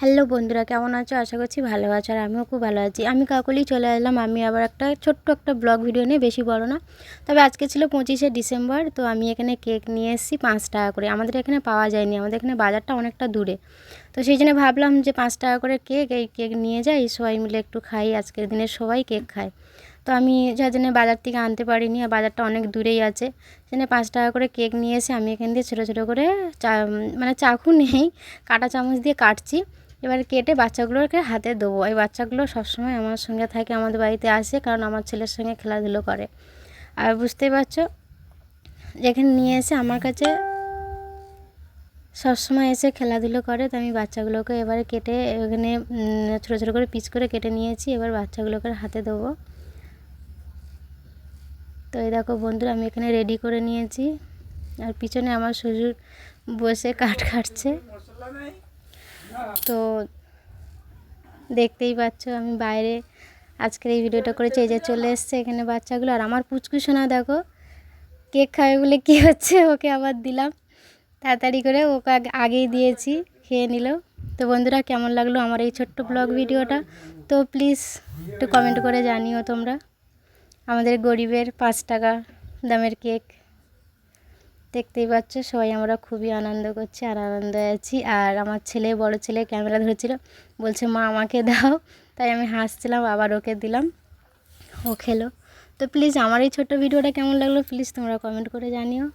Hello বন্ধুরা, কেমন আছো? আশা করছি ভালো আছো আর আমিও খুব ভালো আছি। আমি কাকলি চলে আসলাম আমি আবার একটা ছোট্ট একটা ব্লগ ভিডিও নিয়ে, বেশি বড় না। তবে আজকে ছিল পঁচিশে ডিসেম্বর, তো আমি এখানে কেক নিয়ে এসেছি পাঁচ টাকা করে। আমাদের এখানে পাওয়া যায়নি। আমাদের এখানে বাজারটা অনেকটা দূরে। তো সেই জন্য ভাবলাম যে পাঁচ টাকা করে কেক, এই কেক নিয়ে যাই। সবাই মিলে একটু খাই। আজকের দিনে সবাই কেক খায়। তো আমি যার জন্য বাজার থেকে আনতে পারিনি, আর বাজারটা অনেক দূরেই আছে। সেখানে পাঁচ টাকা করে কেক নিয়ে এসে আমি এখান দিয়ে ছোটো ছোটো করে চা মানে চাকু নেই, কাটা চামচ দিয়ে কাটছি। এবার কেটে বাচ্চাগুলোকে হাতে দেবো এই বাচ্চাগুলো সবসময় আমার সঙ্গে থাকে, আমাদের বাড়িতে আসে কারণ আমার ছেলের সঙ্গে খেলাধুলো করে। আর বুঝতেই পারছ? যেখানে নিয়ে এসে আমার কাছে সবসময় এসে খেলাধুলো করে, তো আমি বাচ্চাগুলোকে এবারে কেটে এখানে ছোটো ছোটো করে পিস করে কেটে নিয়েছি। এবার বাচ্চাগুলোকে হাতে দেবো তো এই দেখো বন্ধুরা, আমি এখানে রেডি করে নিয়েছি। আর পিছনে আমার শ্বশুর বসে কাঠ কাটছে। তো দেখতেই পাচ্ছ আমি বাইরে আজকের এই ভিডিওটা করেছি, এই যে চলে এসছে এখানে বাচ্চাগুলো। আর আমার পুচকু সোনা, দেখো, কেক খাবে বলে কী হচ্ছে, ওকে আবার দিলাম। তাড়াতাড়ি করে ওকে আগে- আগেই দিয়েছি, খেয়ে নিল। তো বন্ধুরা, কেমন লাগল আমার এই ছোট্ট ব্লগ ভিডিওটা? তো প্লিজ একটু কমেন্ট করে জানিও তোমরা। আমাদের গরিবের পাঁচ টাকা দামের কেক। দেখতেই পাচ্ছ, সবাই আমরা খুবই আনন্দ করছি, আর আনন্দ আছি। আর আমার ছেলে, বড় ছেলে ক্যামেরা ধরেছিল, বলছে, মা, আমাকে দাও। তাই আমি হাসছিলাম, আবার ওকে দিলাম, ও খেলো। তো প্লিজ আমার এই ছোট্ট ভিডিওটা কেমন লাগল প্লিজ তোমরা কমেন্ট করে জানিও।